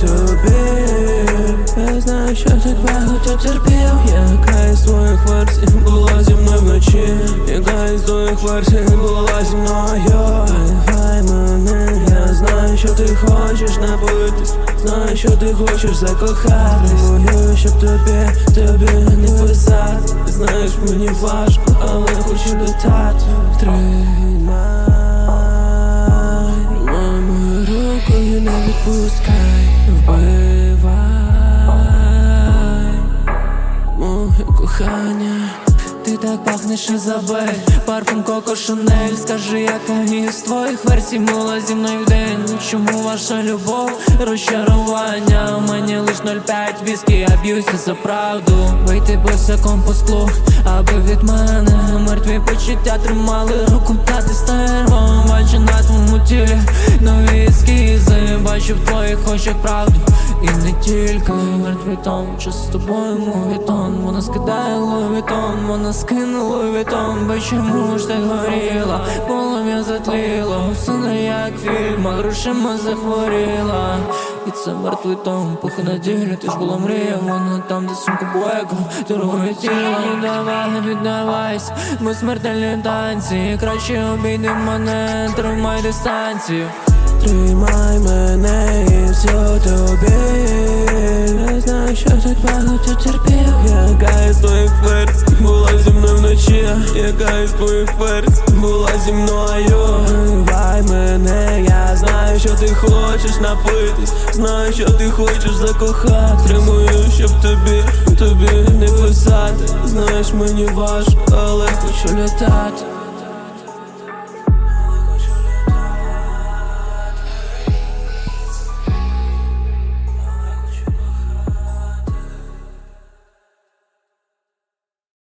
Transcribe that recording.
тобі. Я знаю, що так багато терпів. Яка із твоїх версій була зі мною вночі. Яка із твоїх версій була зі мною. Давай мене, я знаю, що ти хочеш напитись Знаю, що ти хочеш закохатись. Волю, щоб тобі, тобі не писати. Знаєш, мені важко, але хочу летати. Тримай кохання Ти так пахнеш Ізабель Парфум Коко Шанель Скажи, яка із твоїх версій була зі мною день. Чому ваша любов розчарування? У мені лиш 0,5 віскі, я б'юся за правду. Вийти босиком по склу, аби від мене Мертві почуття тримали. Руку, та ти стервом Бачу на твоєму тілі нові ескізи Бачу в твоїх очах правду. І не тільки мертвий тон, чи з тобою мовітон. Вона скидає ловітон, вона скинула ловітон Бо чому ж так горіла, полум'я затліло. Все не як в фільмах, грошима захворіла. І це мертвий том, пухи на ділі, ти ж була мрія Вона там, де сумка буеко, торгує тіло Віддавай, віддавайся, ми смертельні танці. Краще обійди мене, тримай дистанцію Тримай мене і все тобі. Я знаю, що так багато терпів. Яка із твоїх версій була зі мною вночі? Яка із твоїх версій була зі мною? Тримай мене, я знаю, що ти хочеш напитись. Знаю, що ти хочеш закохати. Тримую, щоб тобі, тобі не писати. Знаєш, мені важко, але хочу літати